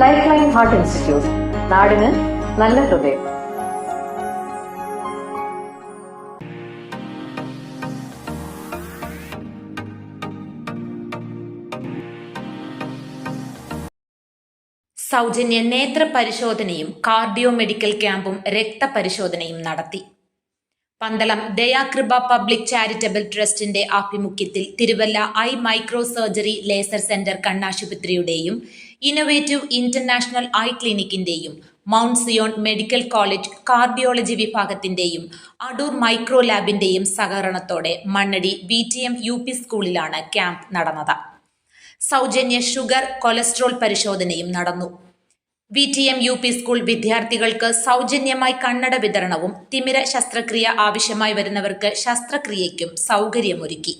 Life line heart institute നാടിന് നല്ല ഹൃദയം. സൗജന്യ നേത്ര പരിശോധനയും കാർഡിയോ മെഡിക്കൽ ക്യാമ്പും രക്തപരിശോധനയും നടത്തി. പന്തളം ദയാകൃപ പബ്ലിക് ചാരിറ്റബിൾ ട്രസ്റ്റിന്റെ ആഭിമുഖ്യത്തിൽ Thiruvalla eye micro surgery laser centre കണ്ണാശുപത്രിയുടെയും innovative international eye ക്ലിനിക്കിന്റെയും Mount Zion medical college cardiology വിഭാഗത്തിന്റെയും Adoor micro ലാബിന്റെയും സഹകരണത്തോടെ Mannadi B T M U P സ്കൂളിലാണ് ക്യാമ്പ് നടന്നത്. സൗജന്യ ഷുഗർ കൊളസ്ട്രോൾ പരിശോധനയും നടന്നു. V T M U P school വിദ്യാർത്ഥികൾക്ക് സൗജന്യമായി കണ്ണട വിതരണവും തിമിര ശസ്ത്രക്രിയ ആവശ്യമായി വരുന്നവർക്ക് ശസ്ത്രക്രിയയ്ക്കും സൗകര്യമൊരുക്കി.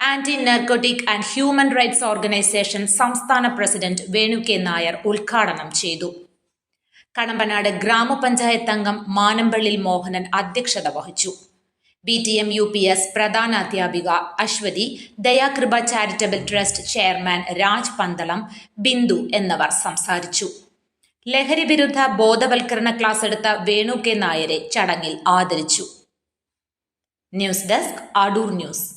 Anti narcotic and human rights organisation സംസ്ഥാന പ്രസിഡന്റ് വേണു കെ നായർ ഉദ്ഘാടനം ചെയ്തു. കടമ്പനാട് ഗ്രാമപഞ്ചായത്ത് അംഗം മാനമ്പള്ളിൽ മോഹനൻ അധ്യക്ഷത വഹിച്ചു. B T M U P S പ്രധാന അധ്യാപിക Aswathy Dayakripa charitable trust chairman Raj Pandalam Bindu എന്നിവർ സംസാരിച്ചു. ലഹരി വിരുദ്ധ ബോധവൽക്കരണ ക്ലാസ് എടുത്ത വേണു കെ നായരെ ചടങ്ങിൽ ആദരിച്ചു. News desk Adoor news.